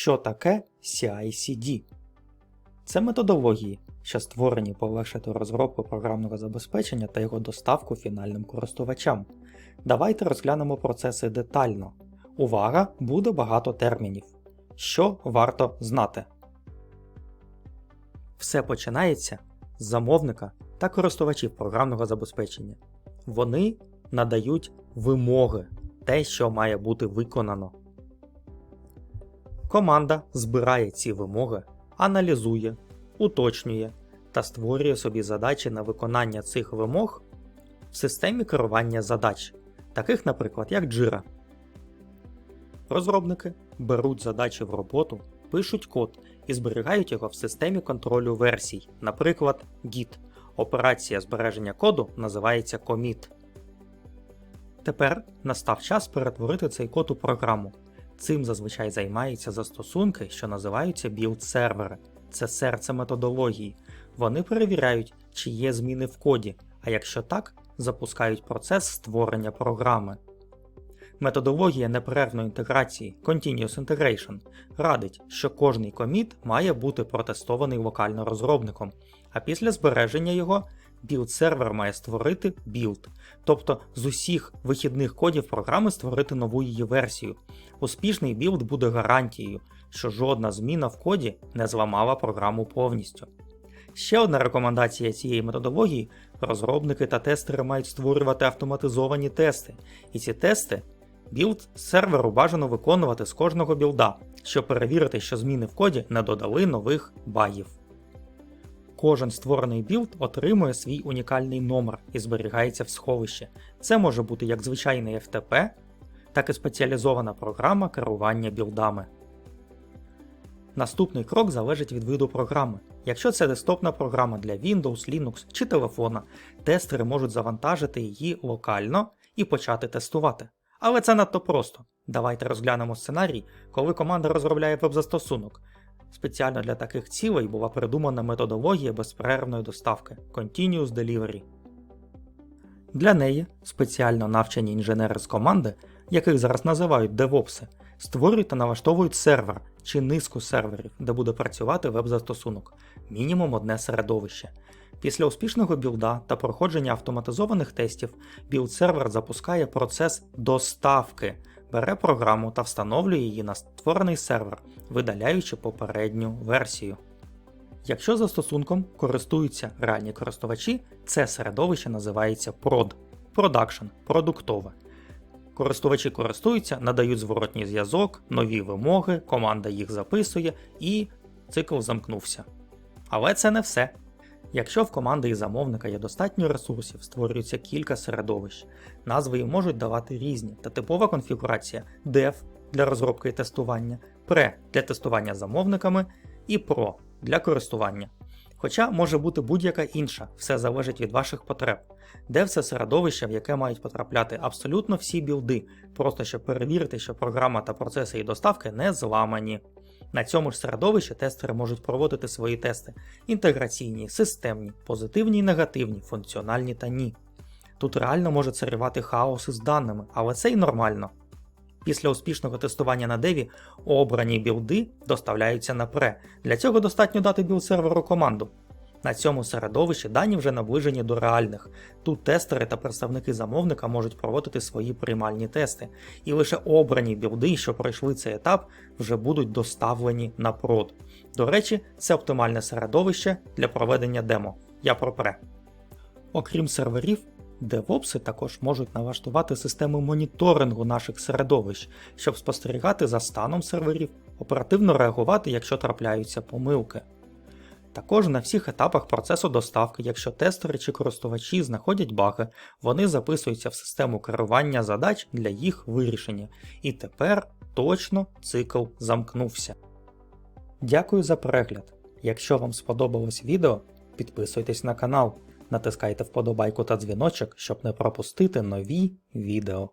Що таке CI/CD? Це методології, що створені полегшити розробку програмного забезпечення та його доставку фінальним користувачам. Давайте розглянемо процеси детально. Увага, буде багато термінів. Що варто знати? Все починається з замовника та користувачів програмного забезпечення. Вони надають вимоги, те, що має бути виконано. Команда збирає ці вимоги, аналізує, уточнює та створює собі задачі на виконання цих вимог в системі керування задач, таких, наприклад, як Jira. Розробники беруть задачі в роботу, пишуть код і зберігають його в системі контролю версій, наприклад, Git. Операція збереження коду називається commit. Тепер настав час перетворити цей код у програму. Цим зазвичай займаються застосунки, що називаються білд-сервери. Це серце методології. Вони перевіряють, чи є зміни в коді, а якщо так, запускають процес створення програми. Методологія неперервної інтеграції Continuous Integration радить, що кожний коміт має бути протестований локально розробником, а після збереження його білд-сервер має створити білд, тобто з усіх вихідних кодів програми створити нову її версію. Успішний білд буде гарантією, що жодна зміна в коді не зламала програму повністю. Ще одна рекомендація цієї методології: розробники та тестери мають створювати автоматизовані тести, і ці тести білд серверу бажано виконувати з кожного білда, щоб перевірити, що зміни в коді не додали нових багів. Кожен створений білд отримує свій унікальний номер і зберігається в сховище. Це може бути як звичайний FTP, так і спеціалізована програма керування білдами. Наступний крок залежить від виду програми. Якщо це десктопна програма для Windows, Linux чи телефона, тестери можуть завантажити її локально і почати тестувати. Але це надто просто. Давайте розглянемо сценарій, коли команда розробляє веб-застосунок. Спеціально для таких цілей була придумана методологія безперервної доставки Continuous Delivery. Для неї спеціально навчені інженери з команди, яких зараз називають DevOps, створюють та налаштовують сервер чи низку серверів, де буде працювати веб-застосунок, мінімум одне середовище. Після успішного білда та проходження автоматизованих тестів, білд-сервер запускає процес доставки, бере програму та встановлює її на створений сервер, видаляючи попередню версію. Якщо застосунком користуються реальні користувачі, це середовище називається prod Production, продуктове. Користувачі користуються, надають зворотній зв'язок, нові вимоги, команда їх записує і цикл замкнувся. Але це не все. Якщо в команди і замовника є достатньо ресурсів, створюється кілька середовищ, назви їм можуть давати різні, та типова конфігурація dev для розробки і тестування, pre для тестування замовниками і pro для користування. Хоча може бути будь-яка інша, все залежить від ваших потреб, де все середовище, в яке мають потрапляти абсолютно всі білди, просто щоб перевірити, що програма та процеси її доставки не зламані. На цьому ж середовищі тестери можуть проводити свої тести: інтеграційні, системні, позитивні і негативні, функціональні та ні. Тут реально може царювати хаос із даними, але це й нормально. Після успішного тестування на деві обрані білди доставляються на пре. Для цього достатньо дати білд-серверу команду. На цьому середовищі дані вже наближені до реальних. Тут тестери та представники замовника можуть проводити свої приймальні тести, і лише обрані білди, що пройшли цей етап, вже будуть доставлені на прод. До речі, це оптимальне середовище для проведення демо. Я про пре. Окрім серверів, DevOps також можуть налаштувати системи моніторингу наших середовищ, щоб спостерігати за станом серверів, оперативно реагувати, якщо трапляються помилки. Також на всіх етапах процесу доставки, якщо тестери чи користувачі знаходять баги, вони записуються в систему керування задач для їх вирішення. І тепер точно цикл замкнувся. Дякую за перегляд. Якщо вам сподобалось відео, підписуйтесь на канал, натискайте вподобайку та дзвіночок, щоб не пропустити нові відео.